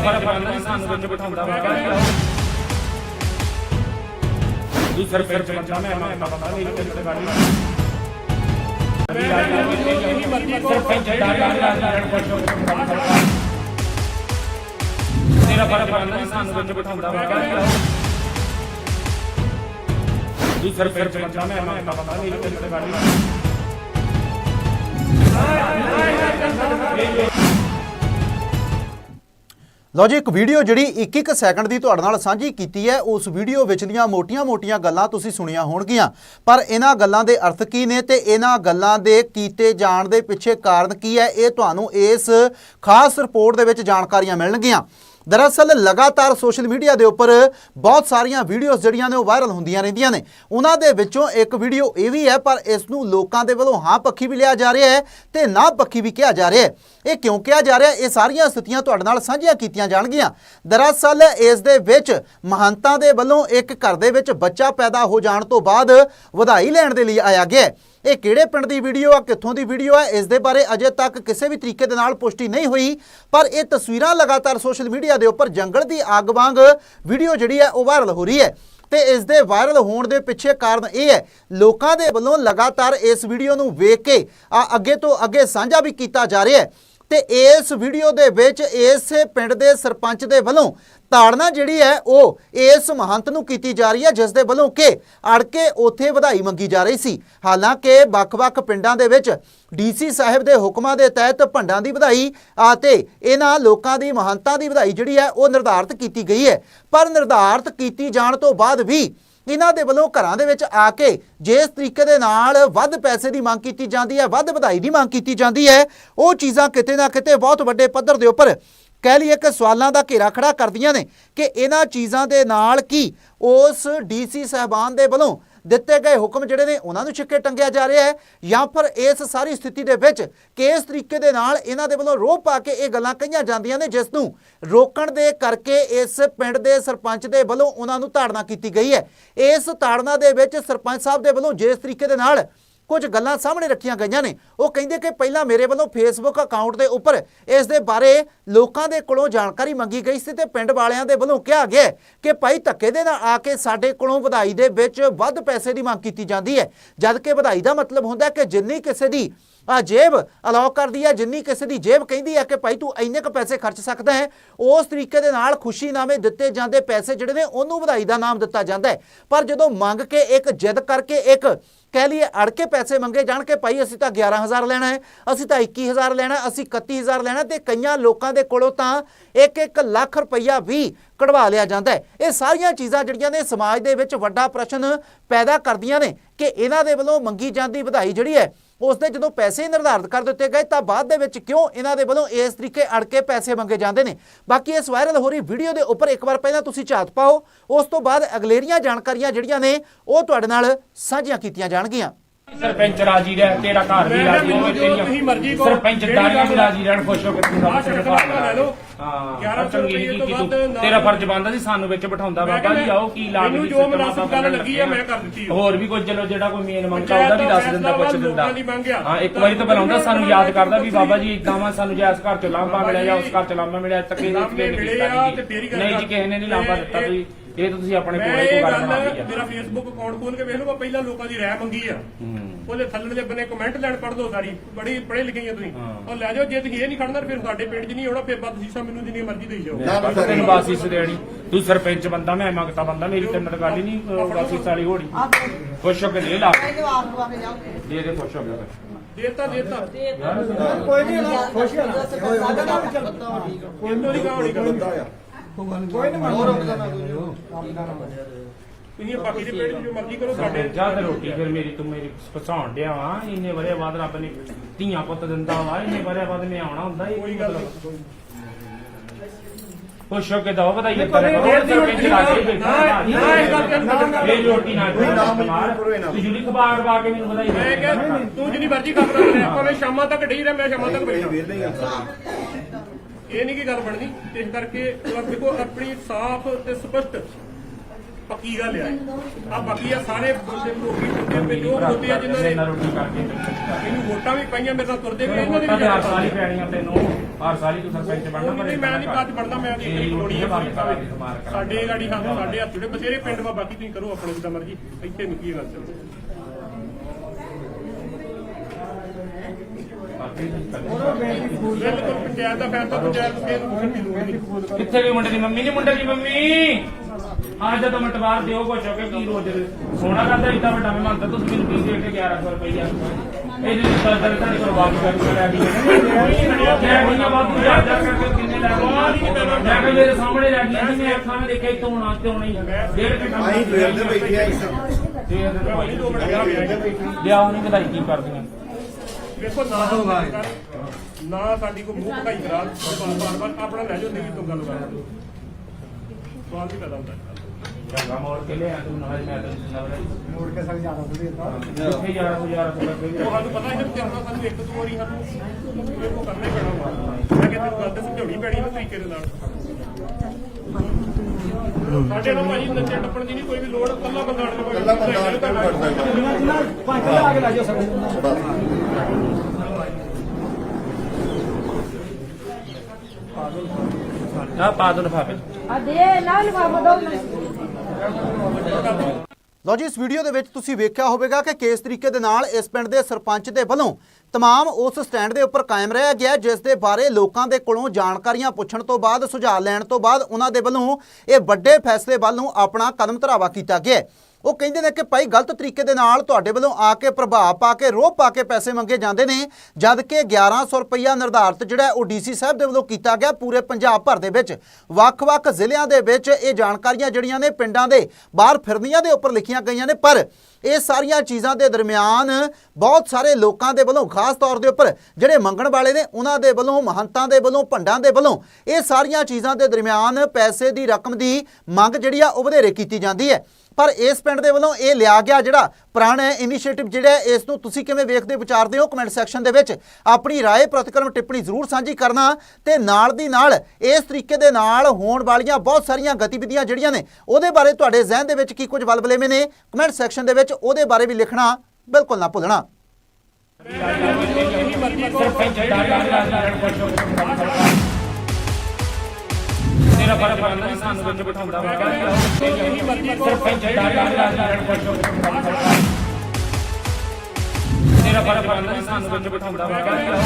ਫ਼ਰਕ ਪੈਂਦਾ ਸੀ ਸਾਨੂੰ ਵਿੱਚ ਬਿਠਾਉਂਦਾ ਵਾ ਤੂੰ ਸਰਪੰਚ ਬੰਦਾ ਮੈਂ ਮੰਗਦਾ ਬੰਦਾ ਮੇਰੀ ਤੇ ਤੇ ਗਾੜੀ ਸਰਪੰਚ ਦਾ ਰਾਜਾ ਖੁਸ਼ ਹੋ ਕੇ ਕੰਮ ਕਰਦਾ ਤੇਰਾ ਫ਼ਰਕ ਪੈਂਦਾ ਸੀ ਸਾਨੂੰ ਵਿੱਚ ਬਿਠਾਉਂਦਾ ਵਾ ਤੂੰ ਸਰਪੰਚ ਬੰਦਾ ਮੈਂ ਮੰਗਦਾ ਬੰਦਾ ਮੇਰੀ ਤੇ ਤੇ ਗਾੜੀ ਲਓ ਜੀ, ਇੱਕ ਵੀਡੀਓ ਜਿਹੜੀ 1-1 ਸੈਕਿੰਡ ਦੀ ਤੁਹਾਡੇ ਨਾਲ ਸਾਂਝੀ ਕੀਤੀ ਹੈ, ਉਸ ਵੀਡੀਓ ਵਿੱਚ ਦੀਆਂ ਮੋਟੀਆਂ-ਮੋਟੀਆਂ ਗੱਲਾਂ ਤੁਸੀਂ ਸੁਣੀਆਂ ਹੋਣਗੀਆਂ। ਪਰ ਇਹਨਾਂ ਗੱਲਾਂ ਦੇ ਅਰਥ ਕੀ ਨੇ ਤੇ ਇਹਨਾਂ ਗੱਲਾਂ ਦੇ ਕੀਤੇ ਜਾਣ ਦੇ ਪਿੱਛੇ ਕਾਰਨ ਕੀ ਹੈ, ਇਹ ਤੁਹਾਨੂੰ ਇਸ ਖਾਸ ਰਿਪੋਰਟ ਦੇ ਵਿੱਚ ਜਾਣਕਾਰੀਆਂ ਮਿਲਣਗੀਆਂ। ਦਰਅਸਲ ਲਗਾਤਾਰ ਸੋਸ਼ਲ ਮੀਡੀਆ ਦੇ ਉੱਪਰ ਬਹੁਤ ਸਾਰੀਆਂ ਵੀਡੀਓਜ਼ ਜਿਹੜੀਆਂ ਨੇ ਉਹ ਵਾਇਰਲ ਹੁੰਦੀਆਂ ਰਹਿੰਦੀਆਂ ਨੇ। ਉਹਨਾਂ ਦੇ ਵਿੱਚੋਂ ਇੱਕ ਵੀਡੀਓ ਇਹ ਵੀ ਹੈ, ਪਰ ਇਸ ਨੂੰ ਲੋਕਾਂ ਦੇ ਵੱਲੋਂ ਹਾਂ ਪੱਖੀ ਵੀ ਲਿਆ ਜਾ ਰਿਹਾ ਹੈ ਤੇ ਨਾ ਪੱਖੀ ਵੀ ਕਿਹਾ ਜਾ ਰਿਹਾ ਹੈ। ਇਹ ਕਿਉਂ ਕਿਹਾ ਜਾ ਰਿਹਾ? ਇਹ ਸਾਰੀਆਂ ਸਥਿਤੀਆਂ ਤੁਹਾਡੇ ਨਾਲ ਸਾਂਝੀਆਂ ਕੀਤੀਆਂ ਜਾਣਗੀਆਂ। ਦਰਅਸਲ ਇਸ ਦੇ ਵਿੱਚ ਮਹੰਤਾਂ ਦੇ ਵੱਲੋਂ ਇੱਕ ਘਰ ਦੇ ਵਿੱਚ ਬੱਚਾ ਪੈਦਾ ਹੋ ਜਾਣ ਤੋਂ ਬਾਅਦ ਵਧਾਈ ਲੈਣ ਦੇ ਲਈ ਆਇਆ ਗਿਆ ਇਹ ਕਿਹੜੇ ਪਿੰਡ ਦੀ ਵੀਡੀਓ ਆ, ਕਿੱਥੋਂ ਦੀ ਵੀਡੀਓ ਹੈ ਇਸ ਦੇ ਬਾਰੇ ਅਜੇ ਤੱਕ ਕਿਸੇ ਵੀ ਤਰੀਕੇ ਦੇ ਨਾਲ ਪੁਸ਼ਟੀ ਨਹੀਂ ਹੋਈ। ਪਰ ਇਹ ਤਸਵੀਰਾਂ ਲਗਾਤਾਰ ਸੋਸ਼ਲ ਮੀਡੀਆ ਦੇ ਉੱਪਰ ਜੰਗਲ ਦੀ ਅੱਗ ਵਾਂਗ ਵੀਡੀਓ ਜਿਹੜੀ ਹੈ ਉਹ ਵਾਇਰਲ ਹੋ ਰਹੀ ਹੈ। ਤੇ ਇਸ ਦੇ ਵਾਇਰਲ ਹੋਣ ਦੇ ਪਿੱਛੇ ਕਾਰਨ ਇਹ ਹੈ, ਲੋਕਾਂ ਦੇ ਵੱਲੋਂ ਲਗਾਤਾਰ ਇਸ ਵੀਡੀਓ ਨੂੰ ਵੇਖ ਕੇ, ਆ ਅੱਗੇ ਤੋਂ ਅੱਗੇ ਸਾਂਝਾ ਵੀ ਕੀਤਾ ਜਾ ਰਿਹਾ ਹੈ ਤੇ ਇਸ ਵੀਡੀਓ ਦੇ ਵਿੱਚ ਇਸ ਪਿੰਡ ਦੇ ਸਰਪੰਚ ਦੇ ਵੱਲੋਂ ਤਾੜਨਾ ਜਿਹੜੀ ਹੈ, ਉਹ ਇਸ ਮਹੰਤ ਨੂੰ ਕੀਤੀ ਜਾ ਰਹੀ ਹੈ, ਜਿਸ ਦੇ ਵੱਲੋਂ ਕਿ ਅੜ ਕੇ ਉੱਥੇ ਵਧਾਈ ਮੰਗੀ ਜਾ ਰਹੀ ਸੀ। ਹਾਲਾਂਕਿ ਵੱਖ-ਵੱਖ ਪਿੰਡਾਂ ਦੇ ਵਿੱਚ ਡੀਸੀ ਸਾਹਿਬ ਦੇ ਹੁਕਮਾਂ ਦੇ ਤਹਿਤ ਭੰਡਾਂ ਦੀ ਵਧਾਈ ਅਤੇ ਇਹਨਾਂ ਲੋਕਾਂ ਦੀ ਮਹੰਤਾਂ ਦੀ ਵਧਾਈ ਜਿਹੜੀ ਹੈ, ਉਹ ਨਿਰਧਾਰਤ ਕੀਤੀ ਗਈ ਹੈ। ਪਰ ਨਿਰਧਾਰਤ ਕੀਤੀ ਜਾਣ ਤੋਂ ਬਾਅਦ ਵੀ ਇਹਨਾਂ ਦੇ ਵੱਲੋਂ ਘਰਾਂ ਦੇ ਵਿੱਚ ਆ ਕੇ ਜਿਸ ਤਰੀਕੇ ਦੇ ਨਾਲ ਵੱਧ ਪੈਸੇ ਦੀ ਮੰਗ ਕੀਤੀ ਜਾਂਦੀ ਹੈ, ਵੱਧ ਵਧਾਈ ਦੀ ਮੰਗ ਕੀਤੀ ਜਾਂਦੀ ਹੈ, ਉਹ ਚੀਜ਼ਾਂ ਕਿਤੇ ਨਾ ਕਿਤੇ ਬਹੁਤ ਵੱਡੇ ਪੱਧਰ ਦੇ ਉੱਪਰ ਕਹਿ ਲਈਏ ਕਿ ਸਵਾਲਾਂ ਦਾ ਘੇਰਾ ਖੜਾ ਕਰਦੀਆਂ ਨੇ ਕਿ ਇਹਨਾਂ ਚੀਜ਼ਾਂ ਦੇ ਨਾਲ ਕੀ ਉਸ ਡੀਸੀ ਸਹਿਬਾਨ ਦੇ ਵੱਲੋਂ ਦਿੱਤੇ ਗਏ ਹੁਕਮ ਜਿਹੜੇ ਨੇ ਉਹਨਾਂ ਨੂੰ ਛਿੱਕੇ ਟੰਗਿਆ ਜਾ ਰਿਹਾ ਹੈ ਜਾਂ ਫਿਰ ਇਸ ਸਾਰੀ ਸਥਿਤੀ ਦੇ ਵਿੱਚ ਕਿਸ ਤਰੀਕੇ ਦੇ ਨਾਲ ਇਹਨਾਂ ਦੇ ਵੱਲੋਂ ਰੋਹ ਪਾ ਕੇ ਇਹ ਗੱਲਾਂ ਕਹੀਆਂ ਜਾਂਦੀਆਂ ਨੇ, ਜਿਸ ਨੂੰ ਰੋਕਣ ਦੇ ਕਰਕੇ ਇਸ ਪਿੰਡ ਦੇ ਸਰਪੰਚ ਦੇ ਵੱਲੋਂ ਉਹਨਾਂ ਨੂੰ ਤਾੜਨਾ ਕੀਤੀ ਗਈ ਹੈ। ਇਸ ਤਾੜਨਾ ਦੇ ਵਿੱਚ ਸਰਪੰਚ ਸਾਹਿਬ ਦੇ ਵੱਲੋਂ ਜਿਸ ਤਰੀਕੇ ਦੇ ਨਾਲ ਕੁਝ ਗੱਲਾਂ ਸਾਹਮਣੇ ਰੱਖੀਆਂ ਗਈਆਂ ਨੇ। ਉਹ ਕਹਿੰਦੇ ਕਿ ਪਹਿਲਾਂ ਮੇਰੇ ਵੱਲੋਂ ਫੇਸਬੁੱਕ ਅਕਾਊਂਟ ਦੇ ਉੱਪਰ ਇਸ ਦੇ ਬਾਰੇ ਲੋਕਾਂ ਦੇ ਕੋਲੋਂ ਜਾਣਕਾਰੀ ਮੰਗੀ ਗਈ ਸੀ ਤੇ ਪਿੰਡ ਵਾਲਿਆਂ ਦੇ ਵੱਲੋਂ ਕਿਹਾ ਗਿਆ ਕਿ ਭਾਈ ਧੱਕੇ ਦੇ ਨਾਲ ਆ ਕੇ ਸਾਡੇ ਕੋਲੋਂ ਵਧਾਈ ਦੇ ਵਿੱਚ ਵੱਧ ਪੈਸੇ ਦੀ ਮੰਗ ਕੀਤੀ ਜਾਂਦੀ ਹੈ। ਜਦ ਕਿ ਵਧਾਈ ਦਾ ਮਤਲਬ ਹੁੰਦਾ ਕਿ ਜਿੰਨੀ ਕਿਸੇ ਦੀ ਆ ਜੇਬ ਅਲਾਉ ਕਰਦੀ ਹੈ, ਜਿੰਨੀ ਕਿਸੇ ਦੀ ਜੇਬ ਕਹਿੰਦੀ ਹੈ ਕਿ ਭਾਈ ਤੂੰ ਇੰਨੇ ਕੁ ਪੈਸੇ ਖਰਚ ਸਕਦਾ ਹੈ, ਉਸ ਤਰੀਕੇ ਦੇ ਨਾਲ ਖੁਸ਼ੀਨਾਮੇ ਦਿੱਤੇ ਜਾਂਦੇ ਪੈਸੇ ਜਿਹੜੇ ਨੇ ਉਹਨੂੰ ਵਧਾਈ ਦਾ ਨਾਮ ਦਿੱਤਾ ਜਾਂਦਾ ਹੈ। ਪਰ ਜਦੋਂ ਮੰਗ ਕੇ ਇੱਕ ਜਿੱਦ ਕਰਕੇ ਇੱਕ ਕਹਿ ਲਈਏ ਅੜ ਕੇ ਪੈਸੇ ਮੰਗੇ ਜਾਣ ਕੇ ਭਾਈ ਅਸੀਂ ਤਾਂ 11000 ਲੈਣਾ ਹੈ ਅਸੀਂ ਤਾਂ 21000 ਲੈਣਾ ਹੈ, ਅਸੀਂ 31000 ਲੈਣਾ ਤੇ ਕਈਆਂ ਲੋਕਾਂ ਦੇ ਕੋਲੋਂ ਤਾਂ 1-1 ਲੱਖ ਰੁਪਈਆ ਵੀ ਕਢਵਾ ਲਿਆ ਜਾਂਦਾ ਹੈ। ਇਹ ਸਾਰੀਆਂ ਚੀਜ਼ਾਂ ਜਿਹੜੀਆਂ ਨੇ ਸਮਾਜ ਦੇ ਵਿੱਚ ਵੱਡਾ ਪ੍ਰਸ਼ਨ ਪੈਦਾ ਕਰਦੀਆਂ ਨੇ ਕਿ ਇਹਨਾਂ ਦੇ ਵੱਲੋਂ ਮੰਗੀ ਜਾਂਦੀ ਵਧਾਈ ਜਿਹੜੀ ਹੈ ਉਸ ਦੇ ਜਦੋਂ ਪੈਸੇ ਨਿਰਧਾਰਿਤ ਕਰ ਦਿੱਤੇ ਗਏ ਤਾਂ ਬਾਅਦ ਦੇ ਵਿੱਚ ਕਿਉਂ ਇਹਨਾਂ ਦੇ ਵੱਲੋਂ ਇਸ ਤਰੀਕੇ ਅੜ ਕੇ ਪੈਸੇ ਮੰਗੇ ਜਾਂਦੇ ਨੇ? ਬਾਕੀ ਇਸ ਵਾਇਰਲ ਹੋ ਰਹੀ ਵੀਡੀਓ ਦੇ ਉੱਪਰ ਇੱਕ ਵਾਰ ਪਹਿਲਾਂ ਤੁਸੀਂ ਝਾਤ ਪਾਓ, ਉਸ ਤੋਂ ਬਾਅਦ ਅਗਲੇਰੀਆਂ ਜਾਣਕਾਰੀਆਂ ਜਿਹੜੀਆਂ ਨੇ ਉਹ ਤੁਹਾਡੇ ਨਾਲ ਸਾਂਝੀਆਂ ਕੀਤੀਆਂ ਜਾਣਗੀਆਂ। ਸਰਪੰਚ ਰਾਜੀ ਰਹਿ ਤੇਰਾ ਘਰ ਵੀ ਰਾਜੀ ਹੋਵੇ ਤੁਸੀਂ ਮਰਜ਼ੀ ਕਹੋ। ਸਰਪੰਚ ਦਾਰੀਆਂ ਵੀ ਰਾਜੀ ਰਹਿਣ ਖੁਸ਼ ਹੋ ਕੇ ਤੂੰ ਰੱਬ ਸਿਰ ਲੈ ਲਓ। ਹਾਂ 1100 ਚੰਗੀ ਰੁਪਏ ਨਹੀਂ ਤੋਂ ਕੀਤੀ ਵੱਧ ਤੂੰ ਤੇਰਾ ਫਰਜ਼ ਬਣਦਾ ਸੀ ਸਾਨੂੰ ਵਿੱਚ ਬਿਠਾਉਂਦਾ ਬਾਬਾ ਜੀ ਆਓ ਕੀ ਲਾਗ ਮੈਨੂੰ ਜੋ ਆਪਾਂ ਗੱਲ ਲੱਗੀ ਆ, ਮੈਂ ਕਰ ਦਿੱਤੀ। ਹੋਰ ਵੀ ਕੁਝ ਚਲੋ ਜਿਹੜਾ ਕੋਈ ਮੇਨ ਮੰਗਦਾ ਉਹਦਾ ਵੀ ਦੱਸ ਦਿੰਦਾ ਪੁੱਛ ਦਿੰਦਾ। ਹਾਂ ਇੱਕ ਵਾਰੀ ਤਾਂ ਬੁਲਾਉਂਦਾ ਸਾਨੂੰ ਯਾਦ ਕਰਦਾ ਵੀ ਬਾਬਾ ਜੀ ਇਦਾਂ ਵਾ ਸਾਨੂੰ ਜੇ ਇਸ ਘਰ ਚ ਲਾਂਭਾ ਮਿਲਿਆ ਜਾਂ ਉਸ ਘਰ ਚ ਲਾਂਭਾ ਮਿਲਿਆ ਤੱਕ ਨਹੀਂ ਨਹੀਂ ਜੀ ਕਿਸੇ ਨੇ ਨਹੀਂ ਲਾਂਭਾ ਦਿੱਤਾ ਤੁਸੀਂ ਇਹ ਤਾਂ ਤੁਸੀਂ ਆਪਣੇ ਮੈਂ ਕੋਲੇ ਇਹ ਤੋਂ ਗੱਲ ਗੱਲ ਮੇਰਾ ਆ ਫੇਸਬੁੱਕ ਅਕਾਊਂਟ ਖੋਲ ਕੇ ਵੇਖ ਲਓ ਮੈਂ ਪਹਿਲਾਂ ਲੋਕਾਂ ਦੀ ਰਾਏ ਮੰਗੀ ਆ। ਉਹਦੇ ਥੱਲੇ ਬਨੇ ਕਮੈਂਟ ਲੈਣ ਪੜ ਲਓ ਸਾਰੀ ਬੜੀ ਪੜੇ ਲਿਖੀਆਂ ਤੁਸੀਂ। ਉਹ ਲੈ ਜਾਓ ਜੇ ਤੁਸੀਂ ਇਹ ਨਹੀਂ ਖੜਨਾ ਫਿਰ ਸਾਡੇ ਪਿੰਡ 'ਚ ਨਹੀਂ ਆਉਣਾ ਫਿਰ ਬਾਤ ਸੀਸਾ ਮੈਨੂੰ ਜਿੰਨੀ ਮਰਜ਼ੀ ਦੇਈ ਜਾਓ। ਮੈਂ ਤੈਨੂੰ ਬਾਸੀਸ ਦੇਣੀ। ਤੂੰ ਸਰਪੰਚ ਬੰਦਾ ਮੈਂ ਮੰਗਤਾ ਬੰਦਾ ਮੇਰੀ ਤੇ ਨਾਲ ਗੱਲ ਹੀ ਨਹੀਂ ਅਹ, ਬਾਸੀਸ ਵਾਲੀ ਹੋੜੀ। ਖੁਸ਼ ਹੋ ਕੇ ਦੇ ਲਾ। ਦੇ ਦੇ ਖੁਸ਼ ਹੋ ਕੇ। ਦੇਤਾ ਦੇਤਾ। ਕੋਈ ਨਹੀਂ ਨਾ ਖੁਸ਼ ਹੋਣਾ ਕੋਈ ਨਹੀਂ ਕਹਾਣੀ ਕਰਦਾ ਕੋਈ ਨਹੀਂ ਮਰਦਾ ਤੁਸੀਂ ਬਾਕੀ ਦੇ 'ਚ ਜੋ ਮਰਜ਼ੀ ਕਰੋ ਸਾਡੇ ਜਾ ਤੇ ਰੋਟੀ ਫਿਰ ਮੇਰੀ ਤੂੰ ਮੇਰੀ ਫਸਾਉਣ ਡਿਆ ਵਾ ਇੰਨੇ ਵਰੇ ਬਾਅਦ ਰੱਬ ਨੇ ਧੀਆਂ ਪੁੱਤ ਦਿੰਦਾ ਵਾ ਇੰਨੇ ਵਰੇ ਬਾਅਦ ਮੈਂ ਆਉਣਾ ਹੁੰਦਾ ਇਹ ਕੋਈ ਗੱਲ ਹੋ ਕੇ ਦੋ ਵਧਾਈ ਨਾ, ਨਾ, ਗੱਲ ਕਰ- ਨਾ, ਨਾ। ਇਹ ਰੋਟੀ ਨਾ ਨਾ, ਤੂੰ ਜੁੜੀ ਖਬਾਰ ਪਾ ਕੇ ਮੈਨੂੰ ਵਧਾਈ ਮੈਂ ਕਿਹਾ ਤੂੰ ਜਿੰਨੀ ਮਰਜ਼ੀ ਕੰਮ ਕਰ ਲੈ ਭਾਵੇਂ ਸ਼ਾਮਾਂ ਤੱਕ ਢਈ ਰਹਿ ਮੈਂ ਸ਼ਾਮਾਂ ਤੱਕ ਬੈਠਾ। ਇਹ ਨਹੀਂ ਕੀ ਗੱਲ ਬਣਨੀ ਇਸ ਕਰਕੇ ਦੇਖੋ ਆਪਣੀ ਸਾਫ਼ ਤੇ ਸਪਸ਼ਟ ਪੱਕੀ ਗੱਲ ਆ। ਆ ਬਾਕੀ ਆ ਸਾਰੇ ਬੰਦੇ ਲੋਕੀ ਤੁਰਦੇ ਪਏ ਜੋ ਹੁੰਦੇ ਆ ਜਿਨ੍ਹਾਂ ਨੇ ਇਹਨਾਂ ਰੋਟੀ ਕਰਕੇ ਮੈਨੂੰ ਵੋਟਾਂ ਵੀ ਪਾਈਆਂ ਮੇਰੇ ਨਾਲ ਤੁਰਦੇ ਪਏ ਇਹਨਾਂ ਦੇ ਵੀ ਹਰ ਸਾਲ ਹੀ ਪੈਣੀਆਂ ਤੈਨੂੰ ਹਰ ਸਾਲ ਹੀ ਤੂੰ ਸਰਪੰਚ ਬਣਨਾ ਮੈਂ ਨਹੀਂ ਬਾਤ ਪੜਦਾ ਮੈਂ ਦੀ ਹੈ ਕਰਾ ਦੇ ਸਾਡੇ ਗਾੜੀ ਹੱਥ ਸਾਡੇ ਹੱਥ ਜਿਹੜੇ ਬਥੇਰੇ ਪਿੰਡ ਵਾ ਬਾਕੀ ਤੁਸੀਂ ਕਰੋ ਆਪਣੇ ਜਿੱਦਾਂ ਮਰਜ਼ੀ ਇੱਥੇ ਨਹੀਂ ਕੀ ਗੱਲ ਚੱਲਦੀ। ਬਿਲਕੁਲ ਪੰਚਾਇਤ ਦਾ ਫੈਸਲਾ ਪੰਚਾਇਤ ਦੀ ਨਹੀਂ ਕਿੱਥੇ ਗਈ ਮੁੰਡੇ ਦੀ ਮੰਮੀ? ਨਹੀਂ ਮੁੰਡੇ ਦੀ ਮੰਮੀ। ਆ ਜਦੋਂ ਮਟਵਾਰ ਦਿਓ ਕੁਛ ਹੋ ਕੇ ਕੀ ਰੋਜ਼ ਸੋਨਾ ਕਰਦਾ ਇੱਡਾ ਵੱਡਾ ਮੈਂ ਮੰਨਦਾ ਤੁਸੀਂ ਮੈਨੂੰ ਕੀ ਦੇ ਕੇ 1100 ਰੁਪਈਆ ਇਹਦੇ ਵਿੱਚ ਤਾਂ ਦਰ ਤੁਹਾਡੇ ਕੋਲ ਵਾਪਸ ਕਰਕੇ ਲੈ ਗਈ। ਮੈਂ ਕੋਈ ਬਾਤ ਨੂੰ ਯਾਦ ਕਰਕੇ ਕਿੰਨੇ ਲੈ ਮੈਂ ਕਿ ਮੇਰੇ ਸਾਹਮਣੇ ਲੈ ਗਈ ਮੈਂ ਅੱਖਾਂ ਨਾਲ ਦੇਖਿਆ ਇੱਥੋਂ ਆਉਣਾ ਤੇ ਆਉਣਾ ਹੀ ਡੇਢ ਘੰਟਾ ਆਈ ਦੁਆਰ ਤੇ ਬੈਠੀ ਆ ਇਸ ਡੇਢ ਦਿਨ ਭਾਈ ਦੋ ਮਿੰਟ ਵਿਆਹ ਹੋਇਆ ਲਿਆ ਉਹਨੇ ਵਧਾਈ ਕੀ ਕਰਦੀਆਂ ਵੇਖੋ ਨਾ ਨਾ ਸਾਡੀ ਕੋਈ ਮੂੰਹ ਭਕਾਈ ਕਰਾ ਬਾਰ ਬਾਰ ਆਪਣਾ ਲੈ ਜਾਓ ਨਹੀਂ ਤੋਂ ਗੱਲ ਕਰ ਸਵਾਲ ਵੀ ਪੈਦਾ ਹੁੰਦਾ। ਮੋੜ ਕੇ ਲਿਆ ਤੂੰ ਨਾਲ ਮੈਂ ਤੈਨੂੰ ਨਾਲ ਮੋੜ ਕੇ ਸਭ ਕਿੱਥੇ ਯਾਰ ਉਹ ਯਾਰ ਉਹ ਸਾਨੂੰ ਪਤਾ ਹੈ ਕਿ ਕਰਨਾ ਸਾਨੂੰ ਇੱਕ ਦੋ ਵਾਰੀ ਸਾਨੂੰ ਇਹ ਕੋ ਕਰਨਾ ਹੀ ਪੈਣਾ ਵਾ। ਮੈਂ ਕਿਹਾ ਤੈਨੂੰ ਗੱਲ ਤੇ ਸਮਝਾਉਣੀ ਪੈਣੀ ਨਾ ਤਰੀਕੇ ਦੇ ਨਾਲ। ਸਾਡੇ ਨਾਲ ਭਾਜੀ ਨੱਚੇ ਟੱਪਣ ਦੀ ਨਹੀਂ ਕੋਈ ਵੀ ਲੋੜ ਕੱਲਾ ਬੰਦਾ ਅੜ ਕੇ ਕੱਲਾ ਬੰਦਾ ਅੜ ਕੇ ਵੜਦਾ ਹੈ। ਪੰਜ ਕੇ ਆ ਪਾ ਦੋ ਲਫਾਫੇ ਅਦੇ ਲਾ ਲਫਾਫਾ ਦੋ ਲਓ ਜੀ ਇਸ ਵੀਡੀਓ ਦੇ ਵਿੱਚ ਤੁਸੀਂ ਵੇਖਿਆ ਹੋਵੇਗਾ ਕਿ ਕਿਸ ਤਰੀਕੇ ਦੇ ਨਾਲ ਇਸ ਪਿੰਡ ਦੇ ਸਰਪੰਚ ਦੇ ਵੱਲੋਂ ਤਮਾਮ ਉਸ ਸਟੈਂਡ ਦੇ ਉੱਪਰ ਕਾਇਮ ਰਿਹਾ ਗਿਆ ਜਿਸ ਦੇ ਬਾਰੇ ਲੋਕਾਂ ਦੇ ਕੋਲੋਂ ਜਾਣਕਾਰੀਆਂ ਪੁੱਛਣ ਤੋਂ ਬਾਅਦ ਸੁਝਾਅ ਲੈਣ ਤੋਂ ਬਾਅਦ ਉਹਨਾਂ ਦੇ ਵੱਲੋਂ ਇਹ ਵੱਡੇ ਫੈਸਲੇ ਵੱਲ ਨੂੰ ਆਪਣਾ ਕਦਮ ਧਰਾਵਾ ਕੀਤਾ ਗਿਆ। ਉਹ ਕਹਿੰਦੇ ਨੇ ਕਿ ਭਾਈ ਗਲਤ ਤਰੀਕੇ ਦੇ ਨਾਲ ਤੁਹਾਡੇ ਵੱਲੋਂ ਆ ਕੇ ਪ੍ਰਭਾਵ ਪਾ ਕੇ, ਰੋਹ ਪਾ ਕੇ ਪੈਸੇ ਮੰਗੇ ਜਾਂਦੇ ਨੇ, ਜਦ ਕਿ 1100 ਰੁਪਈਆ ਨਿਰਧਾਰਤ ਜਿਹੜਾ ਹੈ ਉਹ ਡੀਸੀ ਸਾਹਿਬ ਦੇ ਵੱਲੋਂ ਕੀਤਾ ਗਿਆ ਪੂਰੇ ਪੰਜਾਬ ਭਰ ਦੇ ਵਿੱਚ। ਵੱਖ-ਵੱਖ ਜ਼ਿਲ੍ਹਿਆਂ ਦੇ ਵਿੱਚ ਇਹ ਜਾਣਕਾਰੀਆਂ ਜਿਹੜੀਆਂ ਨੇ ਪਿੰਡਾਂ ਦੇ, ਬਾਹਰ ਫਿਰਨੀਆਂ ਦੇ ਉੱਪਰ ਲਿਖੀਆਂ ਗਈਆਂ ਨੇ, ਪਰ ਇਹ ਸਾਰੀਆਂ ਚੀਜ਼ਾਂ ਦੇ ਦਰਮਿਆਨ ਬਹੁਤ ਸਾਰੇ ਲੋਕਾਂ ਦੇ ਵੱਲੋਂ ਖਾਸ ਤੌਰ ਦੇ ਉੱਪਰ ਜਿਹੜੇ ਮੰਗਣ ਵਾਲੇ ਨੇ ਉਹਨਾਂ ਦੇ ਵੱਲੋਂ ਮਹੰਤਾਂ ਦੇ ਵੱਲੋਂ ਭੰਡਾਂ ਦੇ ਵੱਲੋਂ ਇਹ ਸਾਰੀਆਂ ਚੀਜ਼ਾਂ ਦੇ ਦਰਮਿਆਨ ਪੈਸੇ ਦੀ ਰਕਮ ਦੀ ਮੰਗ ਜਿਹੜੀ ਆ ਉਹ ਵਧੇਰੇ ਕੀਤੀ ਜਾਂਦੀ ਹੈ ਪਰ ਇਸ ਪਿੰਡ ਦੇ ਵੱਲੋਂ ਇਹ ਲਿਆ ਗਿਆ ਜਿਹੜਾ ਪੁਰਾਣਾ ਇਨੀਸ਼ੀਏਟਿਵ ਜਿਹੜਾ ਹੈ, ਇਸ ਨੂੰ ਤੁਸੀਂ ਕਿਵੇਂ ਵੇਖਦੇ ਵਿਚਾਰਦੇ ਹੋ ਕਮੈਂਟ ਸੈਕਸ਼ਨ ਦੇ ਵਿੱਚ ਆਪਣੀ رائے ਪ੍ਰਤੀਕਰਮ ਟਿੱਪਣੀ ਜ਼ਰੂਰ ਸਾਂਝੀ ਕਰਨਾ ਤੇ ਨਾਲ ਦੀ ਨਾਲ ਇਸ ਤਰੀਕੇ ਦੇ ਨਾਲ ਹੋਣ ਵਾਲੀਆਂ ਬਹੁਤ ਸਾਰੀਆਂ ਗਤੀਵਿਧੀਆਂ ਜਿਹੜੀਆਂ ਨੇ ਉਹਦੇ ਬਾਰੇ ਤੁਹਾਡੇ ਜ਼ਿਹਨ ਦੇ ਵਿੱਚ ਕੀ ਕੁਝ ਵਲਵਲੇਵੇਂ ਨੇ ਕਮੈਂਟ ਸੈਕਸ਼ਨ ਦੇ ਵਿੱਚ ਉਹਦੇ ਬਾਰੇ ਵੀ ਲਿਖਣਾ ਬਿਲਕੁਲ ਨਾ ਭੁੱਲਣਾ। ਤੇਰਾ ਫ਼ਰਕ ਪੈਂਦਾ ਨਹੀਂ ਸਾਨੂੰ ਵਿੱਚ ਬਿਠਾਉਂਦਾ ਵਾ ਸਰਪੰਚ ਦਾ ਤੇਰਾ ਫ਼ਰਕ ਪੈਂਦਾ ਨਹੀਂ ਸਾਨੂੰ ਵਿੱਚ ਬਿਠਾਉਂਦਾ ਵਾ।